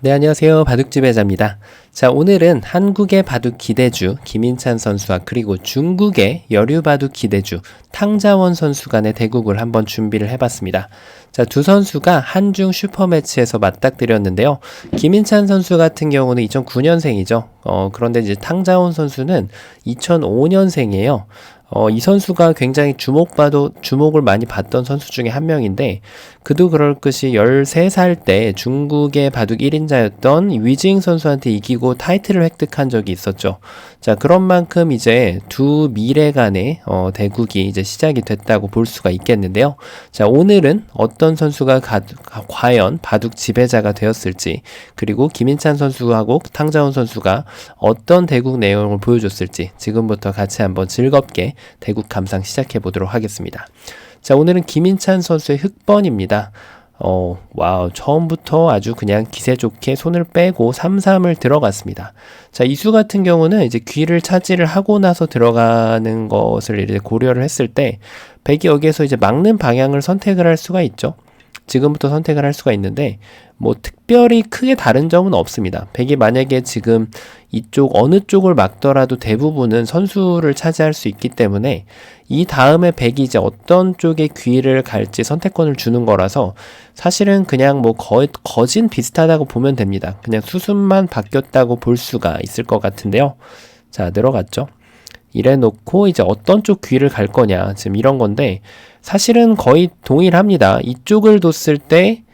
네, 안녕하세요. 바둑집 회자입니다. 자, 오늘은 한국의 바둑 기대주 김인찬 선수와 그리고 중국의 여류 바둑 기대주 탕자원 선수 간의 대국을 한번 준비를 해봤습니다. 자, 두 선수가 한중 슈퍼매치에서 맞닥뜨렸는데요. 김인찬 선수 같은 경우는 2009년생이죠. 어, 그런데 이제 탕자원 선수는 2005년생이에요. 어, 이 선수가 굉장히 주목받도, 주목을 많이 받던 선수 중에 한 명인데, 그도 그럴 것이 13살 때 중국의 바둑 1인자였던 위징 선수한테 이기고 타이틀을 획득한 적이 있었죠. 자, 그런 만큼 이제 두 미래 간의 어, 대국이 이제 시작이 됐다고 볼 수가 있겠는데요. 자, 오늘은 어떤 선수가 가, 과연 바둑 지배자가 되었을지, 그리고 김인찬 선수하고 탕자훈 선수가 어떤 대국 내용을 보여줬을지 지금부터 같이 한번 즐겁게 대국 감상 시작해 보도록 하겠습니다. 자, 오늘은 김인찬 선수의 흑번입니다. 어, 와우. 처음부터 아주 그냥 기세 좋게 손을 빼고 3-3을 들어갔습니다. 자, 이수 같은 경우는 이제 귀를 차지를 하고 나서 들어가는 것을 이제 고려를 했을 때, 백이 여기에서 이제 막는 방향을 선택을 할 수가 있죠. 지금부터 선택을 할 수가 있는데 뭐 특별히 크게 다른 점은 없습니다. 백이 만약에 지금 이쪽 어느 쪽을 막더라도 대부분은 선수를 차지할 수 있기 때문에 이 다음에 백이 이제 어떤 쪽에 귀를 갈지 선택권을 주는 거라서 사실은 그냥 뭐 거, 거진 비슷하다고 보면 됩니다. 그냥 수순만 바뀌었다고 볼 수가 있을 것 같은데요. 자, 늘어갔죠. 이래 놓고 이제 어떤 쪽 귀를 갈 거냐 지금 이런 건데 사실은 거의 동일합니다. 이쪽을 뒀을 때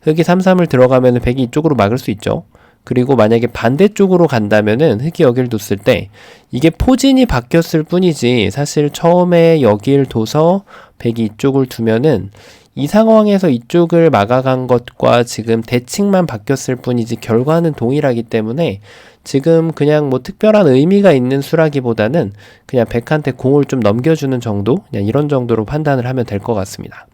흑이 3-3을 들어가면 백이 이쪽으로 막을 수 있죠. 그리고 만약에 반대쪽으로 간다면은 흑이 여기를 뒀을 때 이게 포진이 바뀌었을 뿐이지 사실 처음에 여기를 둬서 백이 이쪽을 두면은 이 상황에서 이쪽을 막아간 것과 지금 대칭만 바뀌었을 뿐이지 결과는 동일하기 때문에 지금 그냥 뭐 특별한 의미가 있는 수라기보다는 그냥 백한테 공을 좀 넘겨주는 정도? 그냥 이런 정도로 판단을 하면 될 것 같습니다.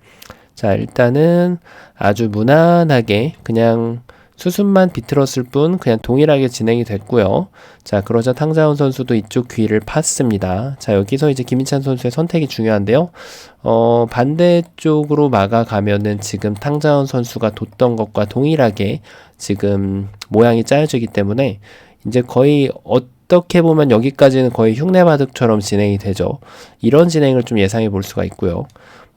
자, 일단은 아주 무난하게 그냥 수순만 비틀었을 뿐 그냥 동일하게 진행이 됐고요. 자, 그러자 탕자훈 선수도 이쪽 귀를 팠습니다. 자, 여기서 이제 김인찬 선수의 선택이 중요한데요. 어, 반대쪽으로 막아가면은 지금 탕자훈 선수가 뒀던 것과 동일하게 지금 모양이 짜여지기 때문에 이제 거의 어떻게 보면 여기까지는 거의 흉내바둑처럼 진행이 되죠. 이런 진행을 좀 예상해 볼 수가 있고요.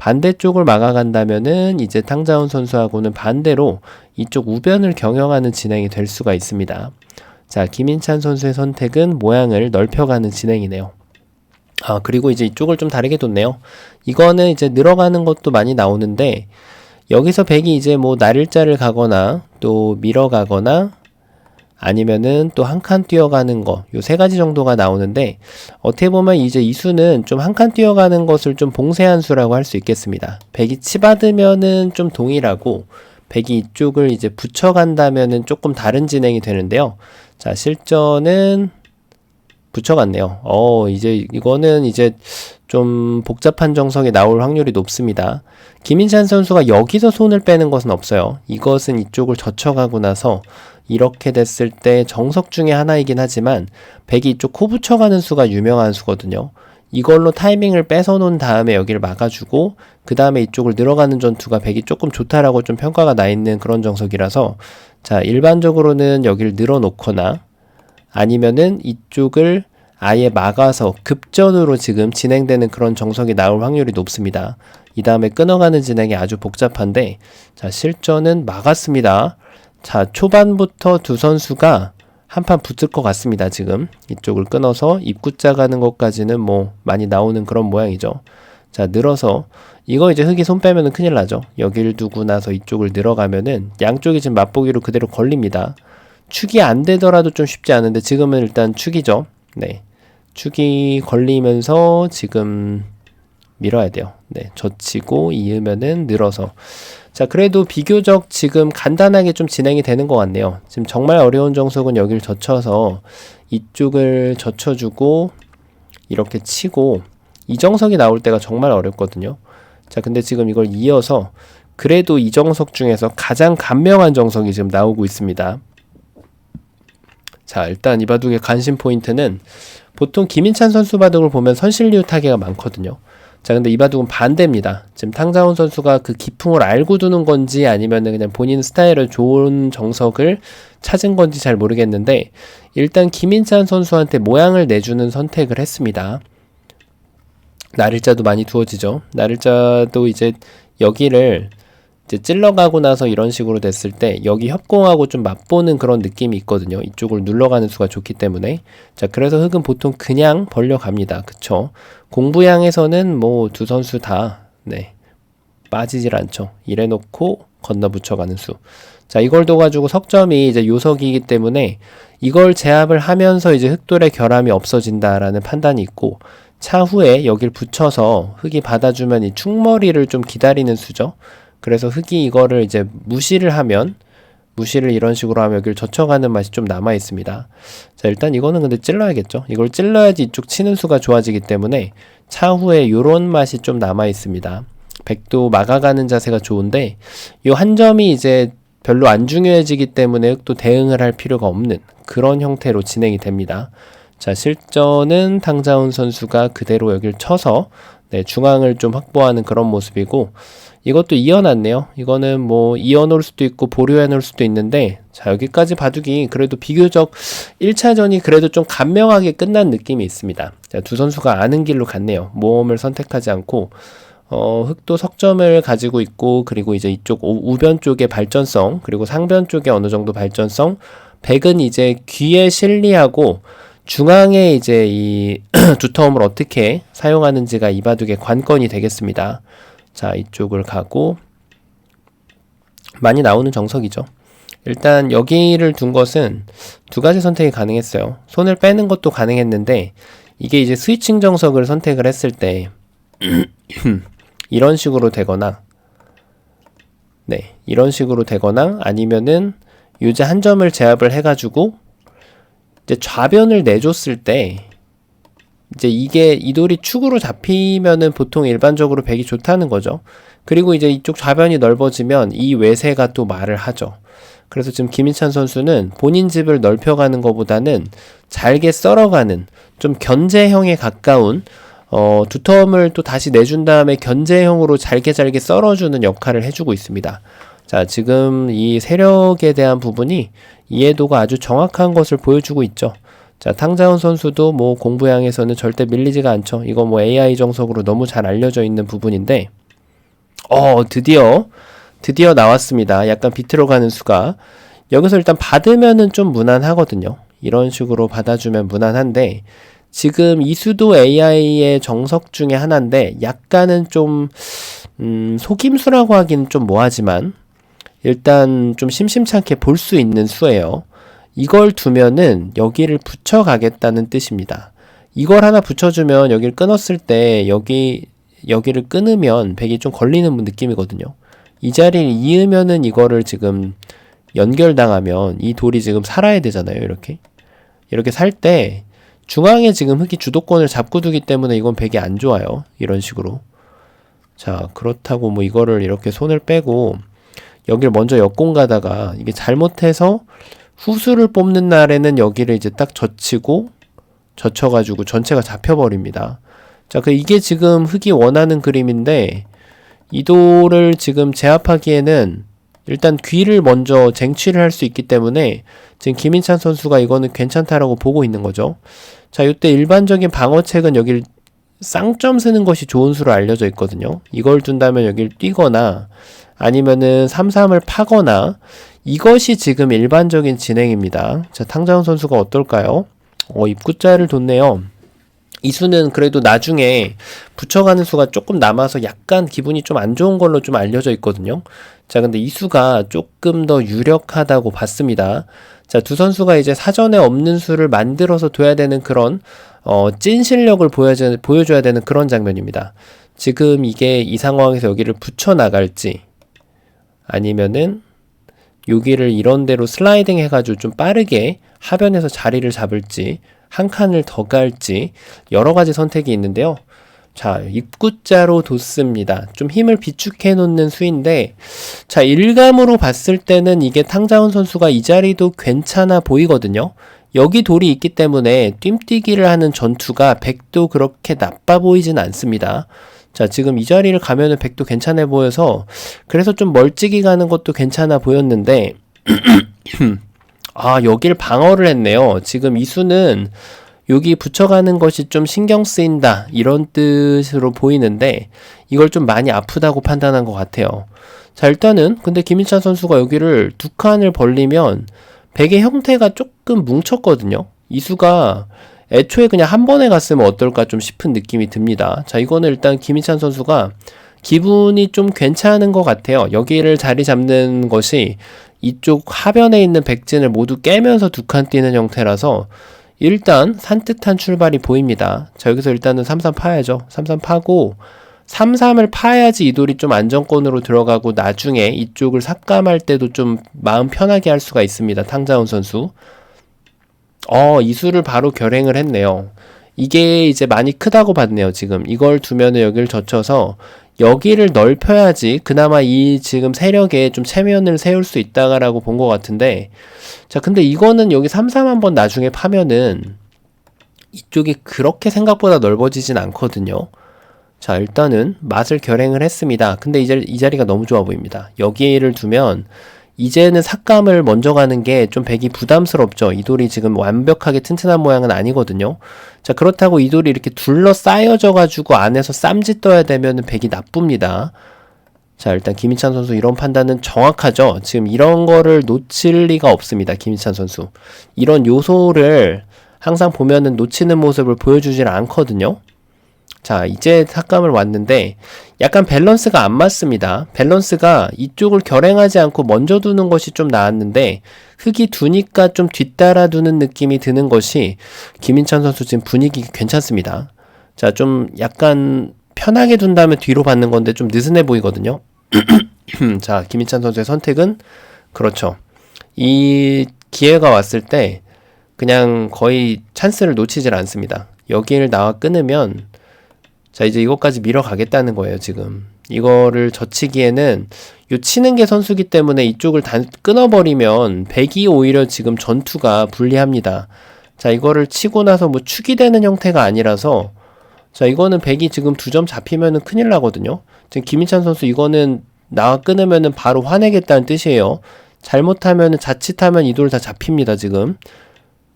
반대쪽을 막아간다면은 이제 탕자훈 선수하고는 반대로 이쪽 우변을 경영하는 진행이 될 수가 있습니다. 자, 김인찬 선수의 선택은 모양을 넓혀가는 진행이네요. 아, 그리고 이제 이쪽을 좀 다르게 뒀네요. 이거는 이제 늘어가는 것도 많이 나오는데, 여기서 백이 이제 뭐 날일자를 가거나, 또 밀어가거나, 아니면은 또 한 칸 뛰어가는 거, 요 세 가지 정도가 나오는데, 어떻게 보면 이제 이 수는 좀 한 칸 뛰어가는 것을 좀 봉쇄한 수라고 할 수 있겠습니다. 백이 치받으면은 좀 동일하고, 백이 이쪽을 이제 붙여간다면은 조금 다른 진행이 되는데요. 자, 실전은 붙여갔네요. 어, 이제 이거는 이제 좀 복잡한 정석이 나올 확률이 높습니다. 김인찬 선수가 여기서 손을 빼는 것은 없어요. 이것은 이쪽을 젖혀가고 나서 이렇게 됐을 때 정석 중에 하나이긴 하지만 백이 이쪽 코 붙여가는 수가 유명한 수거든요. 이걸로 타이밍을 뺏어 놓은 다음에 여기를 막아주고 그 다음에 이쪽을 늘어가는 전투가 백이 조금 좋다라고 좀 평가가 나 있는 그런 정석이라서 자 일반적으로는 여기를 늘어놓거나 아니면은 이쪽을 아예 막아서 급전으로 지금 진행되는 그런 정석이 나올 확률이 높습니다. 이 다음에 끊어가는 진행이 아주 복잡한데 자 실전은 막았습니다. 자, 초반부터 두 선수가 한판 붙을 것 같습니다, 지금. 이쪽을 끊어서 입구자 가는 것까지는 뭐 많이 나오는 그런 모양이죠. 자, 늘어서 이거 이제 흙이 손 빼면은 큰일 나죠. 여기를 두고 나서 이쪽을 늘어가면은 양쪽이 지금 맛보기로 그대로 걸립니다. 축이 안 되더라도 좀 쉽지 않은데 지금은 일단 축이죠. 네. 축이 걸리면서 지금 밀어야 돼요. 네. 젖히고 이으면은 늘어서 자, 그래도 비교적 지금 간단하게 좀 진행이 되는 것 같네요. 지금 정말 어려운 정석은 여기를 젖혀서 이쪽을 젖혀주고 이렇게 치고 이 정석이 나올 때가 정말 어렵거든요. 자, 근데 지금 이걸 이어서 그래도 이 정석 중에서 가장 간명한 정석이 지금 나오고 있습니다. 자, 일단 이 바둑의 관심 포인트는 보통 김인찬 선수 바둑을 보면 선실류 타계가 많거든요. 자, 근데 이바둑은 반대입니다. 지금 탕자원 선수가 그 기풍을 알고 두는 건지 아니면 그냥 본인 스타일을 좋은 정석을 찾은 건지 잘 모르겠는데 일단 김인찬 선수한테 모양을 내주는 선택을 했습니다. 나를자도 많이 두어지죠. 나를자도 이제 여기를 이제 찔러가고 나서 이런 식으로 됐을 때 여기 협공하고 좀 맛보는 그런 느낌이 있거든요. 이쪽을 눌러가는 수가 좋기 때문에 자 그래서 흙은 보통 그냥 벌려갑니다. 그쵸? 공부양에서는 뭐 두 선수 다 네, 빠지질 않죠. 이래 놓고 건너 붙여가는 수. 자 이걸 둬가지고 석점이 이제 요석이기 때문에 이걸 제압을 하면서 이제 흑돌의 결함이 없어진다라는 판단이 있고 차후에 여길 붙여서 흙이 받아주면 이 충머리를 좀 기다리는 수죠. 그래서 흙이 이거를 이제 무시를 하면 무시를 이런 식으로 하면 여기를 젖혀가는 맛이 좀 남아 있습니다. 자, 일단 이거는 근데 찔러야겠죠. 이걸 찔러야지 이쪽 치는 수가 좋아지기 때문에 차후에 요런 맛이 좀 남아 있습니다. 백도 막아가는 자세가 좋은데 요 한 점이 이제 별로 안 중요해지기 때문에 흑도 대응을 할 필요가 없는 그런 형태로 진행이 됩니다. 자, 실전은 탕자훈 선수가 그대로 여기를 쳐서 네, 중앙을 좀 확보하는 그런 모습이고 이것도 이어놨네요. 이거는 뭐 이어놓을 수도 있고 보류해놓을 수도 있는데 자 여기까지 바둑이 그래도 비교적 1차전이 그래도 좀 간명하게 끝난 느낌이 있습니다. 자, 두 선수가 아는 길로 갔네요. 모험을 선택하지 않고 어, 흑도 석점을 가지고 있고 그리고 이제 이쪽 우변 쪽의 발전성 그리고 상변 쪽에 어느 정도 발전성 백은 이제 귀에 실리하고 중앙에 이제 이 두터움을 어떻게 사용하는지가 이 바둑의 관건이 되겠습니다. 자, 이쪽을 가고 많이 나오는 정석이죠. 일단 여기를 둔 것은 두 가지 선택이 가능했어요. 손을 빼는 것도 가능했는데 이게 이제 스위칭 정석을 선택을 했을 때 이런 식으로 되거나 네, 이런 식으로 되거나 아니면은 유제 한 점을 제압을 해가지고 이제 좌변을 내줬을 때 이제 이게 이 돌이 축으로 잡히면은 보통 일반적으로 백이 좋다는 거죠. 그리고 이제 이쪽 좌변이 넓어지면 이 외세가 또 말을 하죠. 그래서 지금 김인찬 선수는 본인 집을 넓혀가는 것보다는 잘게 썰어가는 좀 견제형에 가까운 어, 두텀을 또 다시 내준 다음에 견제형으로 잘게 잘게 썰어주는 역할을 해주고 있습니다. 자, 지금 이 세력에 대한 부분이 이해도가 아주 정확한 것을 보여주고 있죠. 자, 탕자훈 선수도 뭐 공부양에서는 절대 밀리지가 않죠. 이거 뭐 AI 정석으로 너무 잘 알려져 있는 부분인데, 어, 드디어, 드디어 나왔습니다. 약간 비틀어 가는 수가. 여기서 일단 받으면은 좀 무난하거든요. 이런 식으로 받아주면 무난한데, 지금 이 수도 AI의 정석 중에 하나인데, 약간은 좀, 음, 속임수라고 하긴 좀 뭐하지만, 일단 좀 심심찮게 볼 수 있는 수예요. 이걸 두면은 여기를 붙여가겠다는 뜻입니다. 이걸 하나 붙여주면 여기를 끊었을 때 여기 여기를 끊으면 백이 좀 걸리는 느낌이거든요. 이 자리를 이으면은 이거를 지금 연결당하면 이 돌이 지금 살아야 되잖아요. 이렇게 이렇게 살 때 중앙에 지금 흑이 주도권을 잡고 두기 때문에 이건 백이 안 좋아요. 이런 식으로. 자 그렇다고 뭐 이거를 이렇게 손을 빼고 여기를 먼저 역공 가다가 이게 잘못해서 후수를 뽑는 날에는 여기를 이제 딱 젖히고 젖혀가지고 전체가 잡혀버립니다. 자, 그 이게 지금 흙이 원하는 그림인데 이도를 지금 제압하기에는 일단 귀를 먼저 쟁취를 할 수 있기 때문에 지금 김인찬 선수가 이거는 괜찮다라고 보고 있는 거죠. 자, 이때 일반적인 방어책은 여기를 쌍점 쓰는 것이 좋은 수로 알려져 있거든요. 이걸 둔다면 여기를 뛰거나 아니면은 3-3을 파거나 이것이 지금 일반적인 진행입니다. 자, 탕자훈 선수가 어떨까요? 어, 입구자를 뒀네요. 이 수는 그래도 나중에 붙여가는 수가 조금 남아서 약간 기분이 좀 안 좋은 걸로 좀 알려져 있거든요. 자, 근데 이 수가 조금 더 유력하다고 봤습니다. 자, 두 선수가 이제 사전에 없는 수를 만들어서 둬야 되는 그런, 어, 찐 실력을 보여줘야, 보여줘야 되는 그런 장면입니다. 지금 이게 이 상황에서 여기를 붙여 나갈지, 아니면은 여기를 이런 대로 슬라이딩 해가지고 좀 빠르게 하변에서 자리를 잡을지 한 칸을 더 갈지 여러 가지 선택이 있는데요. 자, 입구자로 뒀습니다. 좀 힘을 비축해 놓는 수인데, 자, 일감으로 봤을 때는 이게 탕자훈 선수가 이 자리도 괜찮아 보이거든요. 여기 돌이 있기 때문에 뜀뛰기를 하는 전투가 백도 그렇게 나빠 보이진 않습니다. 자, 지금 이 자리를 가면은 백도 괜찮아 보여서 그래서 좀 멀찍이 가는 것도 괜찮아 보였는데 아, 여길 방어를 했네요. 지금 이 수는 여기 붙여가는 것이 좀 신경 쓰인다. 이런 뜻으로 보이는데 이걸 좀 많이 아프다고 판단한 것 같아요. 자, 일단은 근데 김인찬 선수가 여기를 두 칸을 벌리면 백의 형태가 조금 뭉쳤거든요. 이수가 애초에 그냥 한 번에 갔으면 어떨까 좀 싶은 느낌이 듭니다. 자, 이거는 일단 김인찬 선수가 기분이 좀 괜찮은 것 같아요. 여기를 자리 잡는 것이 이쪽 하변에 있는 백진을 모두 깨면서 두 칸 뛰는 형태라서 일단 산뜻한 출발이 보입니다. 자, 여기서 일단은 3-3 파야죠. 3-3 파고 3-3을 파야지 이 돌이 좀 안정권으로 들어가고 나중에 이쪽을 삭감할 때도 좀 마음 편하게 할 수가 있습니다. 탕자훈 선수. 어, 이수를 바로 결행을 했네요. 이게 이제 많이 크다고 봤네요, 지금. 이걸 두면은 여기를 젖혀서 여기를 넓혀야지 그나마 이 지금 세력에 좀 체면을 세울 수 있다라고 본 것 같은데 자 근데 이거는 여기 33 한번 나중에 파면은 이쪽이 그렇게 생각보다 넓어지진 않거든요 자 일단은 맛을 결행을 했습니다 근데 이제 이 자리가 너무 좋아 보입니다 여기를 두면 이제는 삭감을 먼저 가는 게 좀 백이 부담스럽죠. 이 돌이 지금 완벽하게 튼튼한 모양은 아니거든요. 자, 그렇다고 이 돌이 이렇게 둘러싸여져 가지고 안에서 쌈짓 떠야 되면 백이 나쁩니다. 자, 일단 김희찬 선수 이런 판단은 정확하죠. 지금 이런 거를 놓칠 리가 없습니다. 김희찬 선수. 이런 요소를 항상 보면은 놓치는 모습을 보여주질 않거든요. 자, 이제 삭감을 왔는데 약간 밸런스가 안 맞습니다. 밸런스가 이쪽을 결행하지 않고 먼저 두는 것이 좀 나았는데 흙이 두니까 좀 뒤따라 두는 느낌이 드는 것이 김인찬 선수 지금 분위기 괜찮습니다. 자, 좀 약간 편하게 둔다면 뒤로 받는 건데 좀 느슨해 보이거든요. 자, 김인찬 선수의 선택은 그렇죠. 이 기회가 왔을 때 그냥 거의 찬스를 놓치질 않습니다. 여기를 나와 끊으면 자, 이제 이것까지 밀어가겠다는 거예요, 지금. 이거를 젖히기에는 요 치는 게 선수기 때문에 이쪽을 단 끊어버리면 백이 오히려 지금 전투가 불리합니다. 자, 이거를 치고 나서 뭐 축이 되는 형태가 아니라서 자, 이거는 백이 지금 두 점 잡히면은 큰일 나거든요. 지금 김인찬 선수 이거는 나와 끊으면은 바로 화내겠다는 뜻이에요. 잘못하면은 자칫하면 이 돌 다 잡힙니다, 지금.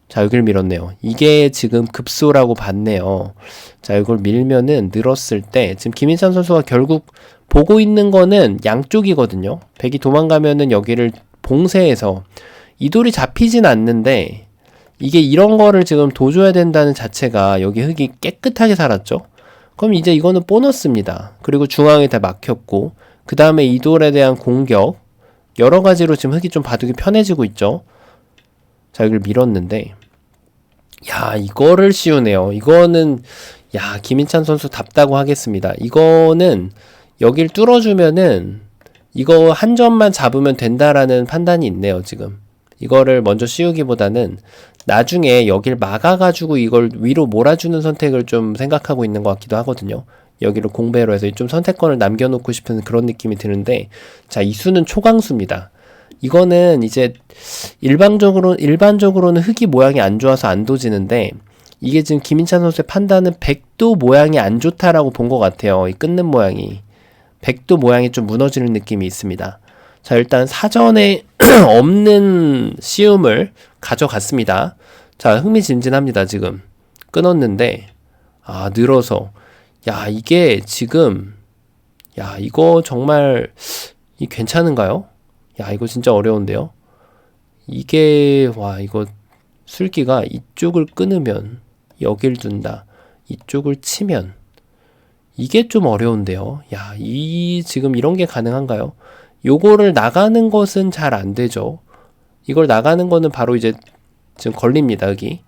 자, 여기를 밀었네요. 이게 지금 급소라고 봤네요. 자, 이걸 밀면은 늘었을 때, 지금 김인찬 선수가 결국 보고 있는 거는 양쪽이거든요. 백이 도망가면은 여기를 봉쇄해서 이 돌이 잡히진 않는데, 이게 이런 거를 지금 도줘야 된다는 자체가 여기 흙이 깨끗하게 살았죠? 그럼 이제 이거는 보너스입니다. 그리고 중앙에 다 막혔고, 그 다음에 이 돌에 대한 공격, 여러 가지로 지금 흙이 좀 바둑이 편해지고 있죠? 자, 여기를 밀었는데, 야, 이거를 씌우네요. 이거는, 야, 김인찬 선수 답다고 하겠습니다. 이거는, 여길 뚫어주면은, 이거 한 점만 잡으면 된다라는 판단이 있네요, 지금. 이거를 먼저 씌우기보다는, 나중에 여길 막아가지고 이걸 위로 몰아주는 선택을 좀 생각하고 있는 것 같기도 하거든요. 여기를 공배로 해서 좀 선택권을 남겨놓고 싶은 그런 느낌이 드는데, 자, 이 수는 초강수입니다. 이거는 이제 일반적으로 일반적으로는 흙이 모양이 안 좋아서 안 도지는데 이게 지금 김인찬 선수의 판단은 백도 모양이 안 좋다라고 본 것 같아요. 이 끊는 모양이 백도 모양이 좀 무너지는 느낌이 있습니다. 자 일단 사전에 없는 시움을 가져갔습니다. 자 흥미진진합니다 지금 끊었는데 아 늘어서 야 이게 지금 야 이거 정말 이 괜찮은가요? 야, 이거 진짜 어려운데요? 이게, 와, 이거 술기가 이쪽을 끊으면 여길 둔다. 이쪽을 치면 이게 좀 어려운데요. 야, 이 지금 이런 게 가능한가요? 요거를 나가는 것은 잘 안 되죠. 이걸 나가는 거는 바로 이제 지금 걸립니다, 여기.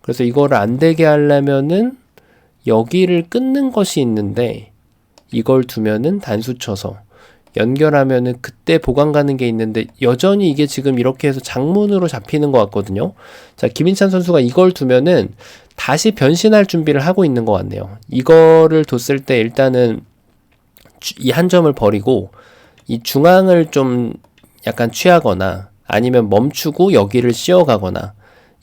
그래서 이거를 안 되게 하려면은 여기를 끊는 것이 있는데 이걸 두면은 단수 쳐서 연결하면은 그때 보관 가는 게 있는데 여전히 이게 지금 이렇게 해서 장문으로 잡히는 것 같거든요. 자, 김인찬 선수가 이걸 두면은 다시 변신할 준비를 하고 있는 것 같네요. 이거를 뒀을 때 일단은 이 한 점을 버리고 이 중앙을 좀 약간 취하거나 아니면 멈추고 여기를 씌워가거나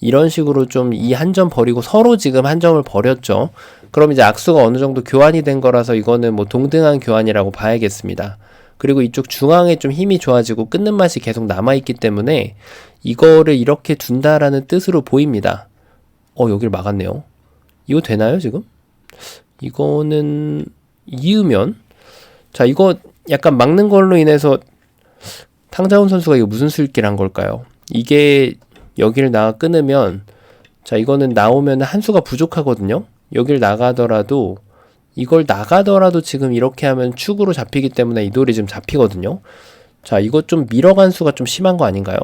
이런 식으로 좀 이 한 점 버리고 서로 지금 한 점을 버렸죠. 그럼 이제 악수가 어느 정도 교환이 된 거라서 이거는 뭐 동등한 교환이라고 봐야겠습니다. 그리고 이쪽 중앙에 좀 힘이 좋아지고 끊는 맛이 계속 남아있기 때문에 이거를 이렇게 둔다라는 뜻으로 보입니다. 어, 여기를 막았네요. 이거 되나요, 지금? 이거는 이으면 자, 이거 약간 막는 걸로 인해서 탕자훈 선수가 이거 무슨 술기를 한 걸까요? 이게 여기를 나가 끊으면 자, 이거는 나오면 한 수가 부족하거든요. 여길 나가더라도 이걸 나가더라도 지금 이렇게 하면 축으로 잡히기 때문에 이 돌이 지금 잡히거든요. 자, 이거 좀 밀어간 수가 좀 심한 거 아닌가요?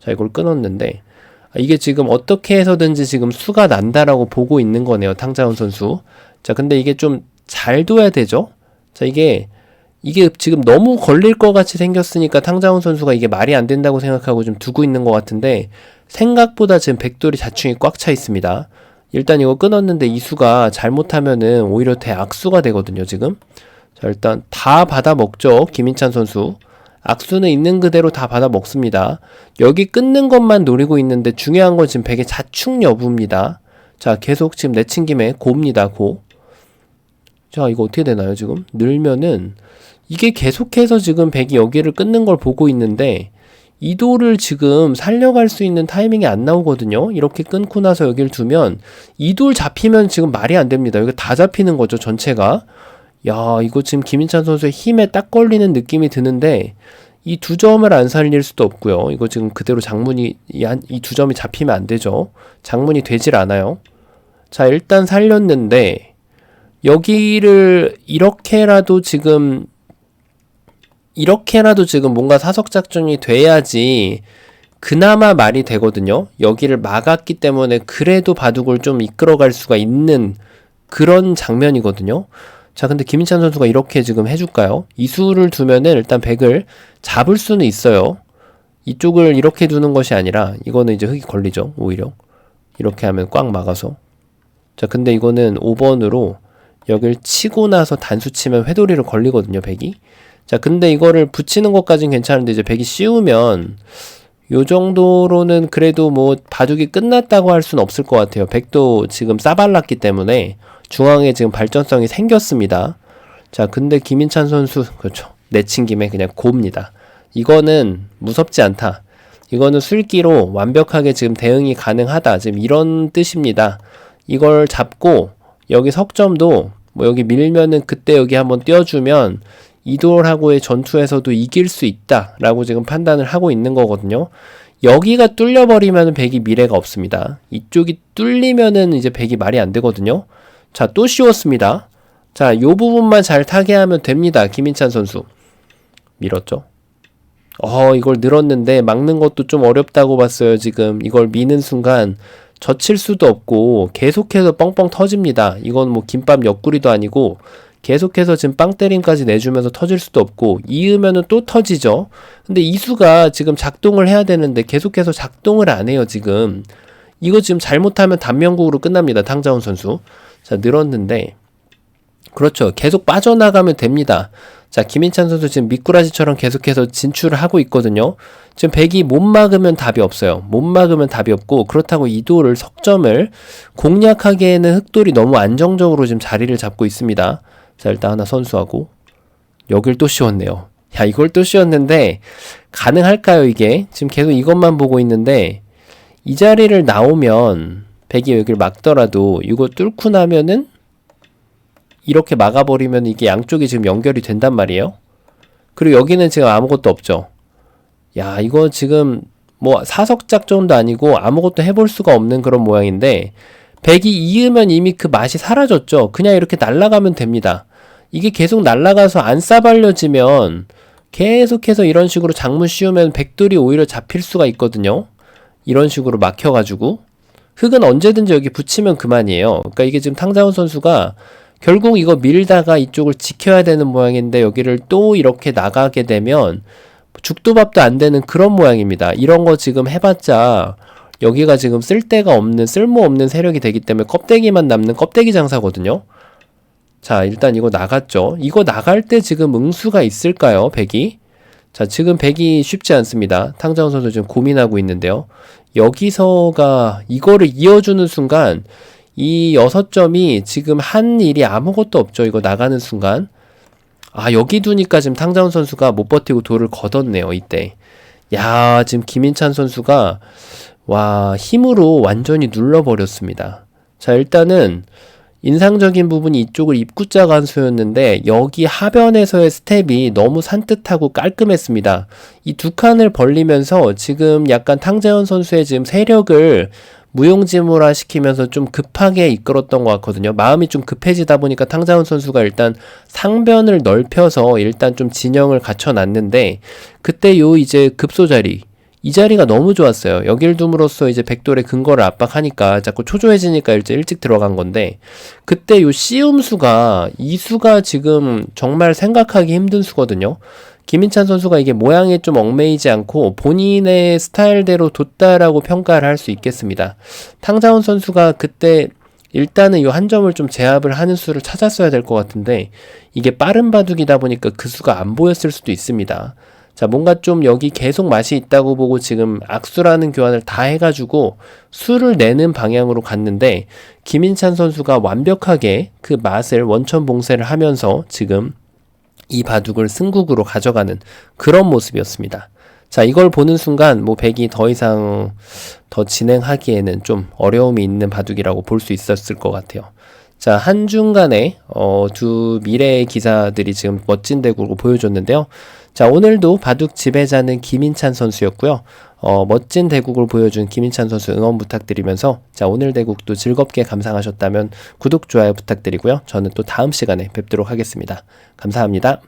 자, 이걸 끊었는데 아, 이게 지금 어떻게 해서든지 지금 수가 난다라고 보고 있는 거네요. 탕자훈 선수. 자, 근데 이게 좀 잘 둬야 되죠? 자, 이게 이게 지금 너무 걸릴 것 같이 생겼으니까 탕자훈 선수가 이게 말이 안 된다고 생각하고 좀 두고 있는 것 같은데 생각보다 지금 백돌이 자충이 꽉 차 있습니다. 일단 이거 끊었는데 이 수가 잘못하면은 오히려 대악수가 되거든요, 지금. 자, 일단 다 받아 먹죠, 김인찬 선수. 악수는 있는 그대로 다 받아 먹습니다. 여기 끊는 것만 노리고 있는데 중요한 건 지금 백의 자충 여부입니다. 자, 계속 지금 내친 김에 고입니다, 고. 자, 이거 어떻게 되나요, 지금? 늘면은 이게 계속해서 지금 백이 여기를 끊는 걸 보고 있는데 이도를 지금 살려갈 수 있는 타이밍이 안 나오거든요. 이렇게 끊고 나서 여기를 두면 이돌 잡히면 지금 말이 안 됩니다. 여기 다 잡히는 거죠, 전체가. 야, 이거 지금 김인찬 선수의 힘에 딱 걸리는 느낌이 드는데 이 두 점을 안 살릴 수도 없고요. 이거 지금 그대로 장문이 이 두 점이 잡히면 안 되죠. 장문이 되질 않아요. 자, 일단 살렸는데 여기를 이렇게라도 지금 이렇게라도 지금 뭔가 사석 작전이 돼야지 그나마 말이 되거든요. 여기를 막았기 때문에 그래도 바둑을 좀 이끌어갈 수가 있는 그런 장면이거든요. 자, 근데 김인찬 선수가 이렇게 지금 해줄까요? 이수를 두면은 일단 백을 잡을 수는 있어요. 이쪽을 이렇게 두는 것이 아니라 이거는 이제 흙이 걸리죠. 오히려 이렇게 하면 꽉 막아서. 자, 근데 이거는 5번으로 여길 치고 나서 단수 치면 회돌이를 걸리거든요. 백이. 자, 근데 이거를 붙이는 것까진 괜찮은데 이제 백이 씌우면 요 정도로는 그래도 뭐 바둑이 끝났다고 할 수는 없을 것 같아요. 백도 지금 싸발랐기 때문에 중앙에 지금 발전성이 생겼습니다. 자, 근데 김인찬 선수 그렇죠. 내친 김에 그냥 고입니다. 이거는 무섭지 않다. 이거는 술기로 완벽하게 지금 대응이 가능하다. 지금 이런 뜻입니다. 이걸 잡고 여기 석점도 뭐 여기 밀면은 그때 여기 한번 띄워주면 이돌하고의 전투에서도 이길 수 있다라고 지금 판단을 하고 있는 거거든요. 여기가 뚫려버리면 백이 미래가 없습니다. 이쪽이 뚫리면은 이제 백이 말이 안 되거든요. 자, 또 씌웠습니다. 자, 요 부분만 잘 타게 하면 됩니다. 김인찬 선수. 밀었죠. 어, 이걸 늘었는데 막는 것도 좀 어렵다고 봤어요, 지금. 이걸 미는 순간 젖힐 수도 없고 계속해서 뻥뻥 터집니다. 이건 뭐 김밥 옆구리도 아니고 계속해서 지금 빵 때림까지 내주면서 터질 수도 없고 이으면은 또 터지죠. 근데 이수가 지금 작동을 해야 되는데 계속해서 작동을 안 해요 지금. 이거 지금 잘못하면 단명국으로 끝납니다. 탕자훈 선수. 자 늘었는데 그렇죠. 계속 빠져나가면 됩니다. 자, 김인찬 선수 지금 미꾸라지처럼 계속해서 진출을 하고 있거든요. 지금 백이 못 막으면 답이 없어요. 못 막으면 답이 없고, 그렇다고 이도를 석점을 공략하기에는 흑돌이 너무 안정적으로 지금 자리를 잡고 있습니다. 자, 일단 하나 선수하고 여길 또 씌웠네요. 야, 이걸 또 씌웠는데 가능할까요, 이게? 지금 계속 이것만 보고 있는데 이 자리를 나오면 백이 여기를 막더라도 이거 뚫고 나면은 이렇게 막아버리면 이게 양쪽이 지금 연결이 된단 말이에요. 그리고 여기는 지금 아무것도 없죠. 야, 이거 지금 뭐 사석작 정도 아니고 아무것도 해볼 수가 없는 그런 모양인데 백이 이으면 이미 그 맛이 사라졌죠. 그냥 이렇게 날아가면 됩니다. 이게 계속 날아가서 안 싸발려지면 계속해서 이런 식으로 장문 씌우면 백돌이 오히려 잡힐 수가 있거든요. 이런 식으로 막혀가지고 흙은 언제든지 여기 붙이면 그만이에요. 그러니까 이게 지금 탕자훈 선수가 결국 이거 밀다가 이쪽을 지켜야 되는 모양인데 여기를 또 이렇게 나가게 되면 죽도 밥도 안 되는 그런 모양입니다. 이런 거 지금 해봤자 여기가 지금 쓸데가 없는 쓸모없는 세력이 되기 때문에 껍데기만 남는 껍데기 장사거든요. 자, 일단 이거 나갔죠. 이거 나갈 때 지금 응수가 있을까요? 백이? 자, 지금 백이 쉽지 않습니다. 탕자원 선수 지금 고민하고 있는데요. 여기서가 이거를 이어주는 순간 이 여섯 점이 지금 한 일이 아무것도 없죠. 이거 나가는 순간. 아, 여기 두니까 지금 탕자원 선수가 못 버티고 돌을 걷었네요, 이때. 야, 지금 김인찬 선수가, 와, 힘으로 완전히 눌러버렸습니다. 자, 일단은, 인상적인 부분이 이쪽을 입구자 간수였는데 여기 하변에서의 스텝이 너무 산뜻하고 깔끔했습니다. 이 두 칸을 벌리면서 지금 약간 탕재현 선수의 지금 세력을 무용지물화 시키면서 좀 급하게 이끌었던 것 같거든요. 마음이 좀 급해지다 보니까 탕자훈 선수가 일단 상변을 넓혀서 일단 좀 진영을 갖춰놨는데 그때 요 이제 급소 자리 이 자리가 너무 좋았어요. 여길 둠으로써 이제 백돌의 근거를 압박하니까 자꾸 초조해지니까 일찍 일찍 들어간 건데 그때 요 씨음수가 이 수가 지금 정말 생각하기 힘든 수거든요. 김인찬 선수가 이게 모양에 좀 얽매이지 않고 본인의 스타일대로 뒀다라고 평가를 할 수 있겠습니다. 탕자훈 선수가 그때 일단은 이 한 점을 좀 제압을 하는 수를 찾았어야 될 것 같은데 이게 빠른 바둑이다 보니까 그 수가 안 보였을 수도 있습니다. 자, 뭔가 좀 여기 계속 맛이 있다고 보고 지금 악수라는 교환을 다 해가지고 수를 내는 방향으로 갔는데 김인찬 선수가 완벽하게 그 맛을 원천 봉쇄를 하면서 지금 이 바둑을 승국으로 가져가는 그런 모습이었습니다. 자, 이걸 보는 순간 뭐 백이 더 이상 더 진행하기에는 좀 어려움이 있는 바둑이라고 볼 수 있었을 것 같아요. 자, 한중간에 어, 두 미래의 기자들이 지금 멋진 대구를 보여줬는데요. 자, 오늘도 바둑 지배자는 김인찬 선수였고요. 어, 멋진 대국을 보여준 김인찬 선수 응원 부탁드리면서 자, 오늘 대국도 즐겁게 감상하셨다면 구독, 좋아요 부탁드리고요. 저는 또 다음 시간에 뵙도록 하겠습니다. 감사합니다.